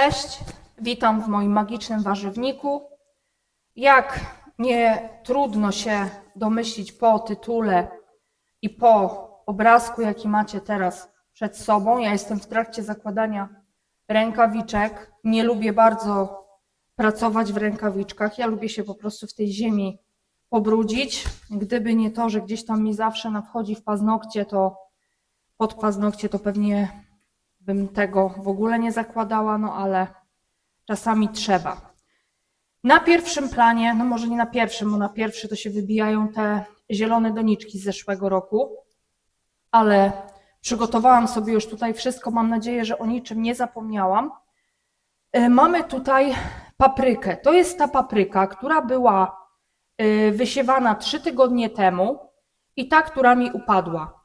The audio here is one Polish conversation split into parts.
Cześć, witam w moim magicznym warzywniku. Jak nie trudno się domyślić po tytule i po obrazku, jaki macie teraz przed sobą, ja jestem w trakcie zakładania rękawiczek. Nie lubię bardzo pracować w rękawiczkach. Ja lubię się po prostu w tej ziemi pobrudzić. Gdyby nie to, że gdzieś tam mi zawsze na wchodzi w paznokcie, to pod paznokcie to pewnie bym tego w ogóle nie zakładała, no ale czasami trzeba. Na pierwszym planie, no może nie na pierwszym, bo na pierwszy to się wybijają te zielone doniczki z zeszłego roku, ale przygotowałam sobie już tutaj wszystko. Mam nadzieję, że o niczym nie zapomniałam. E, Mamy tutaj paprykę. To jest ta papryka, która była e, wysiewana trzy tygodnie temu i ta, która mi upadła.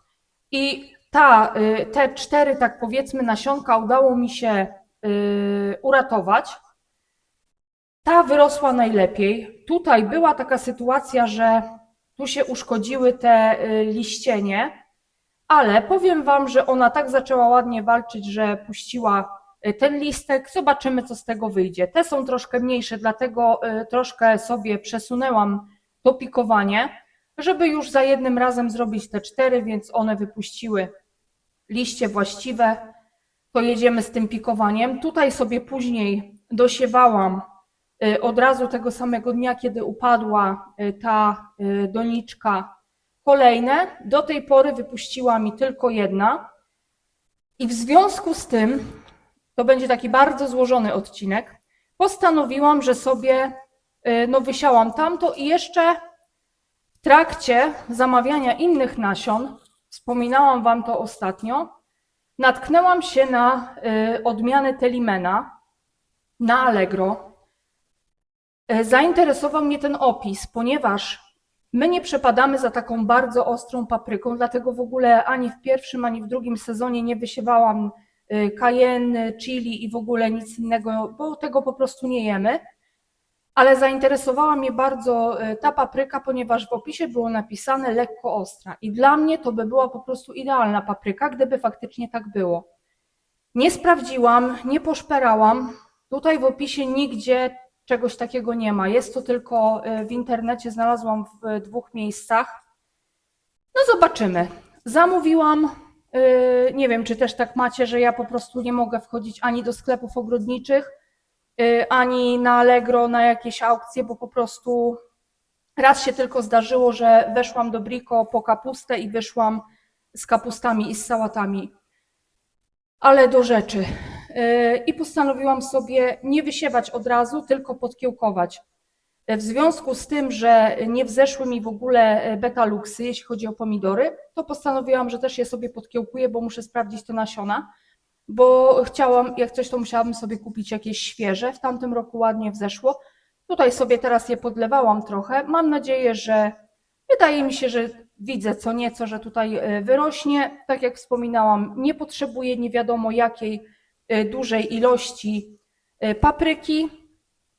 I ta, y, te cztery, tak powiedzmy, nasionka udało mi się y, uratować. Ta wyrosła najlepiej. Tutaj była taka sytuacja, że tu się uszkodziły te y, liścienie, ale powiem Wam, że ona tak zaczęła ładnie walczyć, że puściła ten listek. Zobaczymy, co z tego wyjdzie. Te są troszkę mniejsze, dlatego troszkę sobie przesunęłam to pikowanie, żeby już za jednym razem zrobić te cztery, więc one wypuściły liście właściwe, to jedziemy z tym pikowaniem. Tutaj sobie później dosiewałam y, od razu tego samego dnia, kiedy upadła y, ta y, doniczka kolejne. Do tej pory wypuściła mi tylko jedna. I w związku z tym, to będzie taki bardzo złożony odcinek, postanowiłam, że sobie no, wysiałam tamto i jeszcze w trakcie zamawiania innych nasion, wspominałam Wam to ostatnio, natknęłam się na y, odmianę Telimena na Allegro. Y, Zainteresował mnie ten opis, ponieważ my nie przepadamy za taką bardzo ostrą papryką, dlatego w ogóle ani w pierwszym, ani w drugim sezonie nie wysiewałam y, cayenne, chili i w ogóle nic innego, bo tego po prostu nie jemy. Ale zainteresowała mnie bardzo y, ta papryka, ponieważ w opisie było napisane lekko ostra. I dla mnie to by była po prostu idealna papryka, gdyby faktycznie tak było. Nie sprawdziłam, nie poszperałam. Tutaj w opisie nigdzie czegoś takiego nie ma. Jest to tylko y, w internecie, znalazłam w dwóch miejscach. No zobaczymy. Zamówiłam. y, Nie wiem, czy też tak macie, że ja po prostu nie mogę wchodzić ani do sklepów ogrodniczych, ani na Allegro, na jakieś aukcje, bo po prostu raz się tylko zdarzyło, że weszłam do Brico po kapustę i wyszłam z kapustami i z sałatami. Ale do rzeczy. Y, I postanowiłam sobie nie wysiewać od razu, tylko podkiełkować. W związku z tym, że nie wzeszły mi w ogóle betaluksy, jeśli chodzi o pomidory, to postanowiłam, że też je sobie podkiełkuję, bo muszę sprawdzić te nasiona bo chciałam, jak coś, to musiałabym sobie kupić jakieś świeże. W tamtym roku ładnie wzeszło. Tutaj sobie teraz je podlewałam trochę. Mam nadzieję, że wydaje mi się, że widzę co nieco, że tutaj e, wyrośnie. Tak jak wspominałam, nie potrzebuję nie wiadomo jakiej e, dużej ilości e, papryki,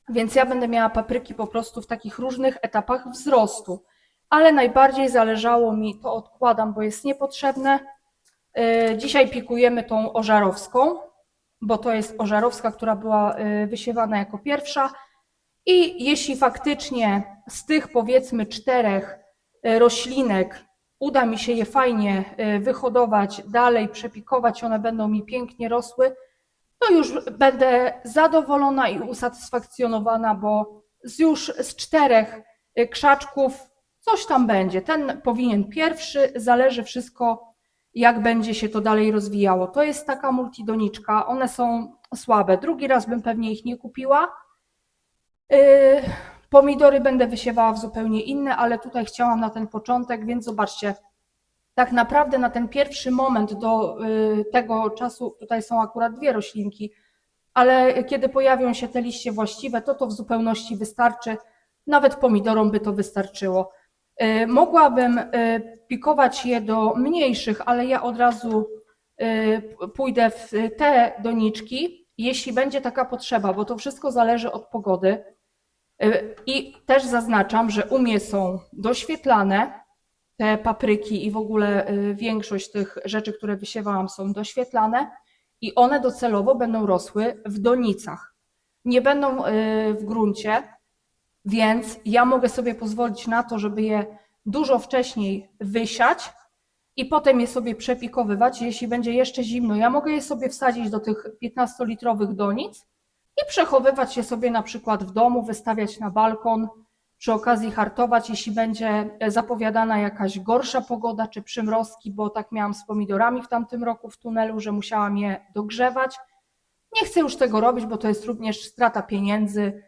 więc ja będę miała papryki po prostu w takich różnych etapach wzrostu. Ale najbardziej zależało mi, to odkładam, bo jest niepotrzebne, Dzisiaj pikujemy tą ożarowską, bo to jest ożarowska, która była e, wysiewana jako pierwsza. I jeśli faktycznie z tych powiedzmy czterech e, roślinek uda mi się je fajnie e, wyhodować, dalej przepikować, one będą mi pięknie rosły, to już będę zadowolona i usatysfakcjonowana, bo z już z czterech e, krzaczków coś tam będzie. Ten powinien pierwszy, zależy wszystko jak będzie się to dalej rozwijało. To jest taka multidoniczka, one są słabe. Drugi raz bym pewnie ich nie kupiła. Yy, Pomidory będę wysiewała w zupełnie inne, ale tutaj chciałam na ten początek, więc zobaczcie, tak naprawdę na ten pierwszy moment do yy, tego czasu, tutaj są akurat dwie roślinki, ale kiedy pojawią się te liście właściwe, to to w zupełności wystarczy. Nawet pomidorom by to wystarczyło. Y, Mogłabym y, pikować je do mniejszych, ale ja od razu p- pójdę w te doniczki, jeśli będzie taka potrzeba, bo to wszystko zależy od pogody. I też zaznaczam, że u mnie są doświetlane te papryki i w ogóle większość tych rzeczy, które wysiewałam, są doświetlane. i one docelowo będą rosły w donicach. Nie będą w gruncie, więc ja mogę sobie pozwolić na to, żeby je dużo wcześniej wysiać i potem je sobie przepikowywać. Jeśli będzie jeszcze zimno, ja mogę je sobie wsadzić do tych 15-litrowych donic i przechowywać je sobie na przykład w domu, wystawiać na balkon, przy okazji hartować, jeśli będzie zapowiadana jakaś gorsza pogoda czy przymrozki, bo tak miałam z pomidorami w tamtym roku w tunelu, że musiałam je dogrzewać. Nie chcę już tego robić, bo to jest również strata pieniędzy.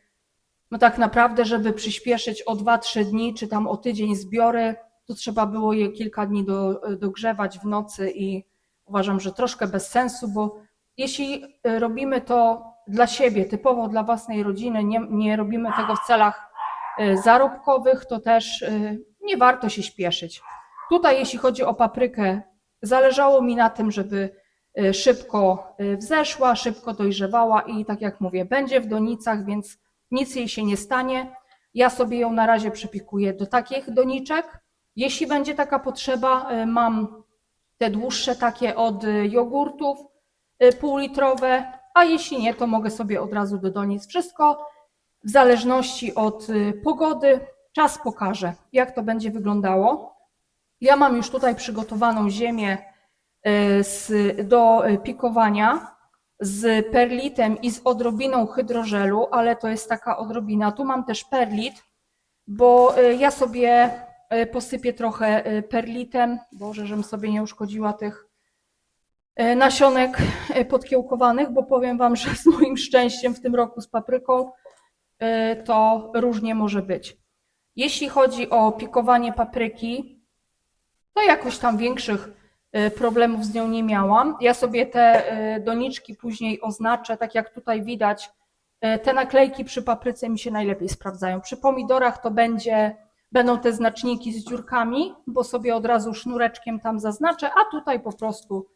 No tak naprawdę, żeby przyspieszyć o 2-3 dni, czy tam o tydzień zbiory, to trzeba było je kilka dni do, dogrzewać w nocy i uważam, że troszkę bez sensu, bo jeśli y, robimy to dla siebie, typowo dla własnej rodziny, nie, nie robimy tego w celach y, zarobkowych, to też y, nie warto się śpieszyć. Tutaj, jeśli chodzi o paprykę, zależało mi na tym, żeby szybko wzeszła, szybko dojrzewała i tak jak mówię, będzie w donicach, więc nic jej się nie stanie. Ja sobie ją na razie przepikuję do takich doniczek. Jeśli będzie taka potrzeba, y, mam te dłuższe takie od y, jogurtów y, półlitrowe, a jeśli nie, to mogę sobie od razu do donic. Wszystko w zależności od pogody. Czas pokaże, jak to będzie wyglądało. Ja mam już tutaj przygotowaną ziemię do pikowania z perlitem i z odrobiną hydrożelu, ale to jest taka odrobina. Tu mam też perlit, bo y, ja sobie y, posypię trochę y, perlitem. Boże, żebym sobie nie uszkodziła tych nasionek podkiełkowanych, bo powiem Wam, że z moim szczęściem w tym roku z papryką to różnie może być. Jeśli chodzi o pikowanie papryki, to jakoś tam większych problemów z nią nie miałam. Ja sobie te y, doniczki później oznaczę, tak jak tutaj widać. y, Te naklejki przy papryce mi się najlepiej sprawdzają. Przy pomidorach to będzie, będą te znaczniki z dziurkami, bo sobie od razu sznureczkiem tam zaznaczę, a tutaj po prostu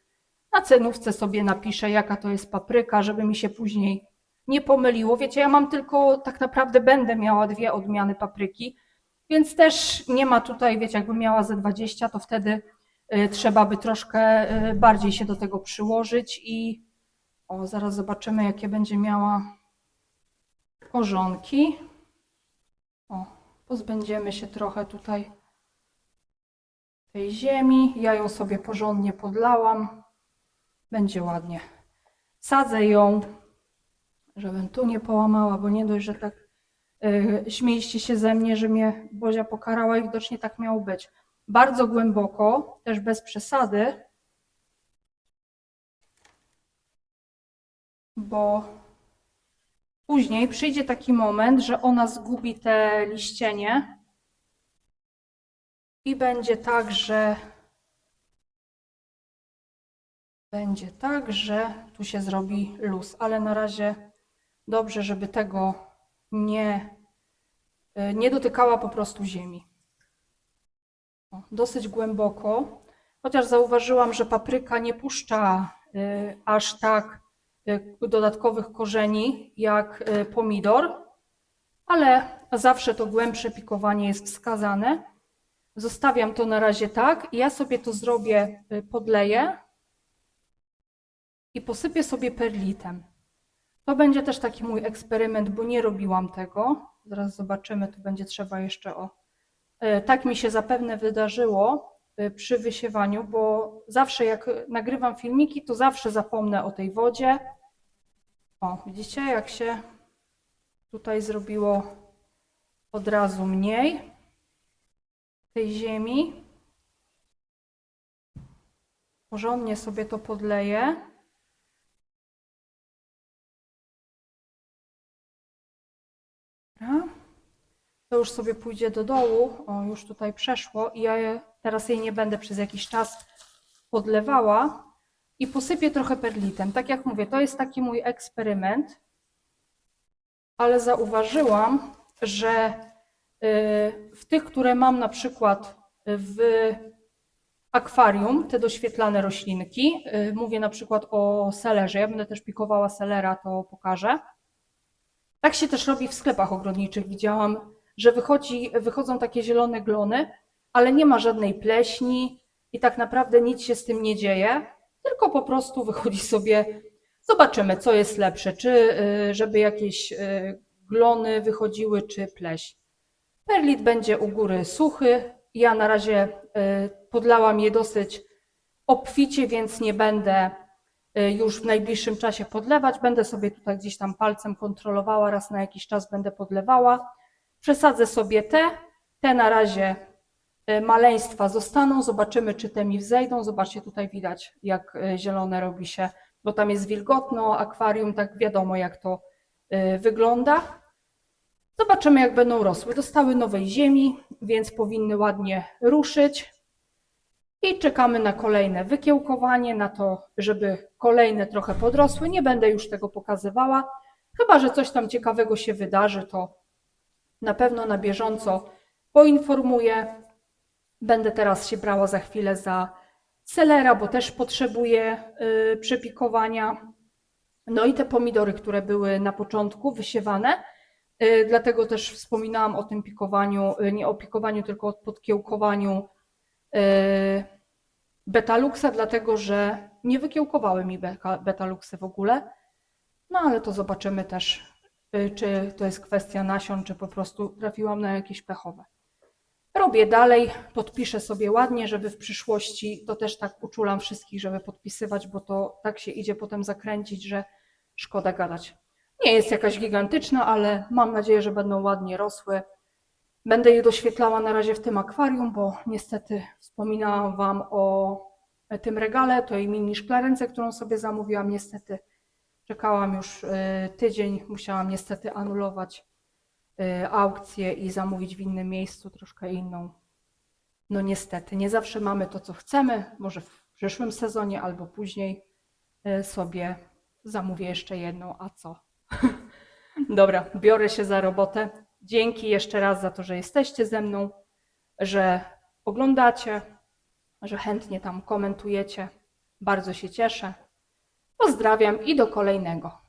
na cenówce sobie napiszę, jaka to jest papryka, żeby mi się później nie pomyliło. Wiecie, ja mam tylko, tak naprawdę będę miała dwie odmiany papryki, więc też nie ma tutaj, wiecie, jakbym miała ze 20, to wtedy y, trzeba by troszkę y, bardziej się do tego przyłożyć i o, zaraz zobaczymy, jakie będzie miała korzonki. O, pozbędziemy się trochę tutaj tej ziemi. Ja ją sobie porządnie podlałam. Będzie ładnie. Sadzę ją, żebym tu nie połamała, bo nie dość, że tak yy, śmieliście się ze mnie, że mnie Bozia pokarała i widocznie tak miało być. Bardzo głęboko, też bez przesady, bo później przyjdzie taki moment, że ona zgubi te liścienie i będzie tak, że będzie tak, że tu się zrobi luz, ale na razie dobrze, żeby tego nie, y, nie dotykała po prostu ziemi. Dosyć głęboko, chociaż zauważyłam, że papryka nie puszcza y, aż tak y, dodatkowych korzeni jak y, pomidor, ale zawsze to głębsze pikowanie jest wskazane. Zostawiam to na razie tak ja sobie to zrobię, podleję i posypię sobie perlitem. To będzie też taki mój eksperyment, bo nie robiłam tego. Zaraz zobaczymy, tu będzie trzeba jeszcze o. E, Tak mi się zapewne wydarzyło e, przy wysiewaniu, bo zawsze jak nagrywam filmiki, to zawsze zapomnę o tej wodzie. O, widzicie, jak się tutaj zrobiło od razu mniej tej ziemi. Porządnie sobie to podleję. To już sobie pójdzie do dołu. O, już tutaj przeszło i ja je, teraz jej nie będę przez jakiś czas podlewała i posypię trochę perlitem. Tak jak mówię, to jest taki mój eksperyment, ale zauważyłam, że y, w tych, które mam na przykład w akwarium, te doświetlane roślinki, y, mówię na przykład o selerze, ja będę też pikowała selera, to pokażę. Tak się też robi w sklepach ogrodniczych. Widziałam, że wychodzi, wychodzą takie zielone glony, ale nie ma żadnej pleśni i tak naprawdę nic się z tym nie dzieje. tylko po prostu wychodzi sobie, zobaczymy, co jest lepsze, czy y, żeby jakieś y, glony wychodziły, czy pleś. Perlit będzie u góry suchy. Ja na razie y, podlałam je dosyć obficie, więc nie będę już w najbliższym czasie podlewać. Będę sobie tutaj gdzieś tam palcem kontrolowała, raz na jakiś czas będę podlewała. Przesadzę sobie te, te na razie y, maleństwa zostaną. Zobaczymy, czy te mi wzejdą. Zobaczcie, tutaj widać, jak y, zielone robi się, bo tam jest wilgotno, akwarium, tak wiadomo, jak to y, wygląda. Zobaczymy, jak będą rosły. Dostały nowej ziemi, więc powinny ładnie ruszyć. I czekamy na kolejne wykiełkowanie, na to, żeby kolejne trochę podrosły. Nie będę już tego pokazywała. Chyba, że coś tam ciekawego się wydarzy, to na pewno na bieżąco poinformuję. Będę teraz się brała za chwilę za selera, bo też potrzebuję y, przepikowania. No i te pomidory, które były na początku wysiewane, y, dlatego też wspominałam o tym pikowaniu, y, nie o pikowaniu, tylko o podkiełkowaniu y, betaluxa, dlatego że nie wykiełkowały mi betaluxy w ogóle. No ale to zobaczymy też, czy to jest kwestia nasion, czy po prostu trafiłam na jakieś pechowe. Robię dalej, podpiszę sobie ładnie, żeby w przyszłości, to też tak uczulam wszystkich, żeby podpisywać, bo to tak się idzie potem zakręcić, że szkoda gadać. Nie jest jakaś gigantyczna, ale mam nadzieję, że będą ładnie rosły. Będę je doświetlała na razie w tym akwarium, bo niestety wspominałam Wam o tym regale, tej mini szklarence, którą sobie zamówiłam. Niestety czekałam już y, tydzień, musiałam niestety anulować y, aukcję i zamówić w innym miejscu troszkę inną. No niestety, nie zawsze mamy to, co chcemy. Może w przyszłym sezonie albo później y, sobie zamówię jeszcze jedną, a co? Dobra, biorę się za robotę. Dzięki jeszcze raz za to, że jesteście ze mną, że oglądacie, że chętnie tam komentujecie. Bardzo się cieszę. Pozdrawiam i do kolejnego.